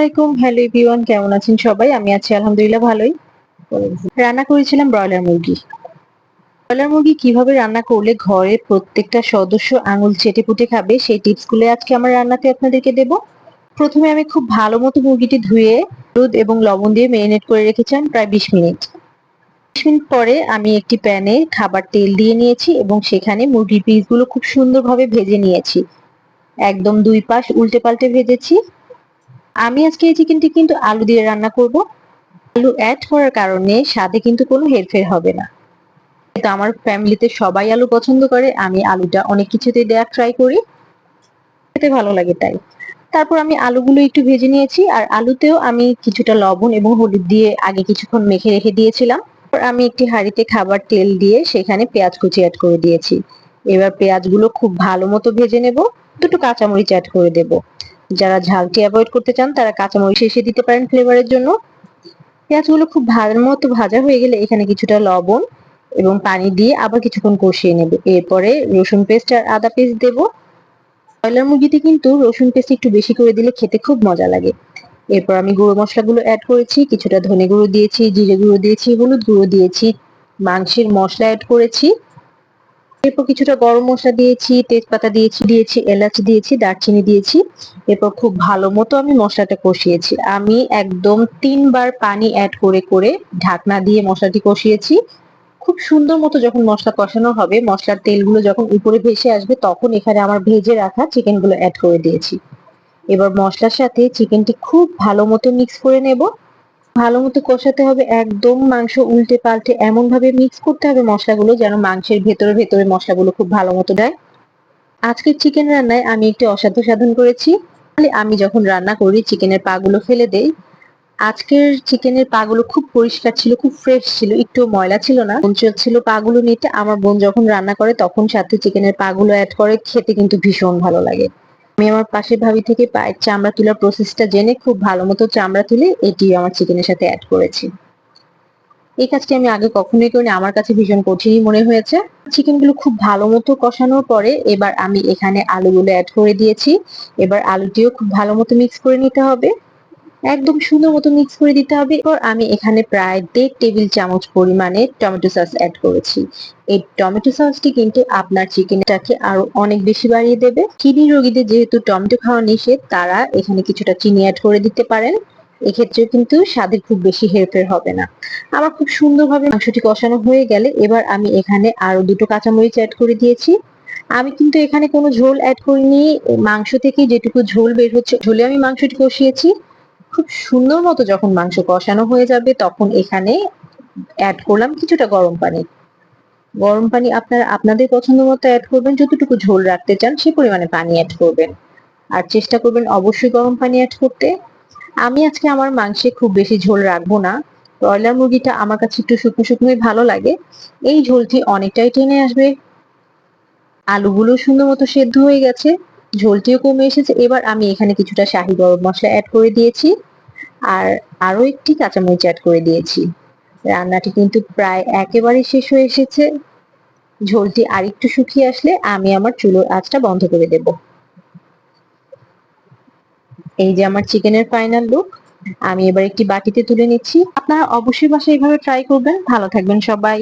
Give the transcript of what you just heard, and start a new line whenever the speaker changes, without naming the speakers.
আলাইকুম। Hello everyone কেমন আছেন সবাই? আমি আছি আলহামদুলিল্লাহ ভালোই। রান্না করেছিলাম ব্রয়লার মুরগি। ব্রয়লার মুরগি কীভাবে রান্না করলে ঘরের প্রত্যেকটা সদস্য আঙুল চেটে পুটে খাবে, সেই টিপসগুলো আজকে আমার রান্নাতে আপনাদেরকে দেব। প্রথমে আমি খুব ভালো মতো মুরগিটি ধুয়ে দুধ এবং লবণ দিয়ে মেরিনেট করে রেখেছিলাম প্রায় বিশ মিনিট। বিশ মিনিট পরে আমি একটি প্যানে খাবার তেল দিয়ে নিয়েছি এবং সেখানে মুরগির পিসগুলো খুব সুন্দরভাবে ভেজে নিয়েছি। একদম দুই পাশ উল্টে পাল্টে ভেজেছি। আমি আজকে এই চিকেনটি কিন্তু আলু দিয়ে রান্না করব। আলু অ্যাড করার কারণে স্বাদে কিন্তু কোনো হেরফের হবে না। তো আমার ফ্যামিলিতে সবাই আলু পছন্দ করে, আমি আলুটা অনেক কিছুতে দেওয়ার ট্রাই করি। খেতে ভালো লাগে তাই। তারপর আমি আলুগুলো একটু ভেজে নিয়েছি, আর আলুতেও আমি কিছুটা লবণ এবং হলুদ দিয়ে আগে কিছুক্ষণ মেখে রেখে দিয়েছিলাম। আমি একটি হাঁড়িতে খাবার তেল দিয়ে সেখানে পেঁয়াজ কুচি অ্যাড করে দিয়েছি। এবার পেঁয়াজগুলো খুব ভালো মতো ভেজে নেব, দুটো কাঁচামরিচ অ্যাড করে দেব। যারা ঝালটি অ্যাভয়েড করতে চান, তারা কাঁচামরিচ শেষে দিতে পারেন ফ্লেভারের জন্য। পেঁয়াজগুলো খুব ভালো মতো ভাজা হয়ে গেলে এখানে কিছুটা লবণ এবং পানি দিয়ে আবার কিছুক্ষণ কষিয়ে নেব। এরপরে রসুন পেস্ট আর আদা পেস্ট দেব। ব্রয়লার মুরগিতে কিন্তু রসুন পেস্ট একটু বেশি করে দিলে খেতে খুব মজা লাগে। এরপর আমি গুঁড়ো মশলাগুলো অ্যাড করেছি, কিছুটা ধনে গুঁড়ো দিয়েছি, জিরে গুঁড়ো দিয়েছি, হলুদ গুঁড়ো দিয়েছি, মাংসের মশলা অ্যাড করেছি। এরপর কিছুটা গরম মশলা দিয়েছি, তেজপাতা দিয়েছি দিয়েছি, এলাচ দিয়েছি, দারচিনি দিয়েছি। এরপর খুব ভালো মতো আমি মশলাটা কষিয়েছি। আমি একদম তিনবার পানি অ্যাড করে করে ঢাকনা দিয়ে মশলাটি কষিয়েছি। খুব সুন্দর মতো যখন মশলা কষানো হবে, মশলার তেলগুলো যখন উপরে ভেসে আসবে, তখন এখানে আমার ভেজে রাখা চিকেনগুলো অ্যাড করে দিয়েছি। এবার মশলার সাথে চিকেনটি খুব ভালো মতো মিক্স করে নেব। ভালো মতো কষাতে হবে, একদম মাংস উল্টে পাল্টে এমন ভাবে মিক্স করতে হবে মশলাগুলো যেন মাংসের ভেতরে ভেতরে মশলাগুলো খুব ভালো মতো দেয়। আজকের চিকেন রান্নায় আমি একটি অসাধ্য সাধন করেছি। আমি যখন রান্না করি চিকেনের পাগুলো ফেলে দেই। আজকের চিকেনের পাগুলো খুব পরিষ্কার ছিল, খুব ফ্রেশ ছিল, একটু ময়লা ছিল না। বোন ছিল পাগুলো নিতে, আমার বোন যখন রান্না করে, তখন সাথে চিকেনের পাগুলো অ্যাড করে, খেতে কিন্তু ভীষণ ভালো লাগে। আমি আমার পাশের ভাবি থেকে পায়ের চামড়া তোলার প্রসেসটা জেনে খুব ভালো মতো চামড়া তুলে এটি আমার চিকেনের সাথে অ্যাড করেছি। এই কাজটি আমি আগে কখনোই করিনি, আমার কাছে ভীষণ কঠিনই মনে হয়েছে। চিকেনগুলো খুব ভালো মতো কষানোর পরে এবার আমি এখানে আলুগুলো অ্যাড করে দিয়েছি। এবার আলুটিও খুব ভালো মতো মিক্স করে নিতে হবে। একদম সুন্দর মতো মিক্স করে দিতে হবে। এরপর আমি এখানে প্রায় দেড় টেবিল চামচ পরিমাণে টমেটো সস অ্যাড করেছি। এই টমেটো সসটি কিন্তু আপনার চিকেনটাকে আরও অনেক বেশি বাড়িয়ে দেবে। কিডনি রোগীদের যেহেতু টমেটো খাওয়া নিষেধ, তারা এখানে কিছুটা চিনি অ্যাড করে দিতে পারেন। এক্ষেত্রে কিন্তু স্বাদের খুব বেশি হেরফের হবে না। আমার খুব সুন্দরভাবে মাংসটি কষানো হয়ে গেলে এবার আমি এখানে আরও দুটো কাঁচামরিচ অ্যাড করে দিয়েছি। আমি কিন্তু এখানে কোনো ঝোল অ্যাড করিনি। মাংস থেকে যেটুকু ঝোল বের হচ্ছে, ঝোলে আমি মাংসটি কষিয়েছি। খুব সুন্দর মতো যখন মাংস কষানো হয়ে যাবে, তখন এখানে অ্যাড করলাম কিছুটা গরম পানি। গরম পানি আপনারা, আপনাদের পছন্দ মতো অ্যাড করবেন, যতটুকু ঝোল রাখতে চান সে পরিমাণে পানি অ্যাড করবেন। আর চেষ্টা করবেন অবশ্যই গরম পানি অ্যাড করতে। আমি আজকে আমার মাংসে খুব বেশি ঝোল রাখব না। ব্রয়লার মুরগিটা আমার কাছে একটু শুকনো শুকনোই ভালো লাগে। এই ঝোলটি অনেকটাই টেনে আসবে। আলুগুলো সুন্দর মতো সেদ্ধ হয়ে গেছে। ঝোলটিও কমে এসেছে। এবার আমি এখানে কিছুটা শাহি গরম মশলা অ্যাড করে দিয়েছি আর আরও একটি কাঁচামরিচ অ্যাড করে দিয়েছি। রান্নাটি কিন্তু প্রায় একেবারে শেষ হয়ে এসেছে। ঝোলটি আরেকটু শুকিয়ে আসলে আমি আমার চুলোর আঁচটা বন্ধ করে দেব। এই যে আমার চিকেনের ফাইনাল লুক আমি এবার একটি বাটিতে তুলে নিচ্ছি। আপনারা অবশ্যই বাসায় এভাবে ট্রাই করবেন। ভালো থাকবেন সবাই।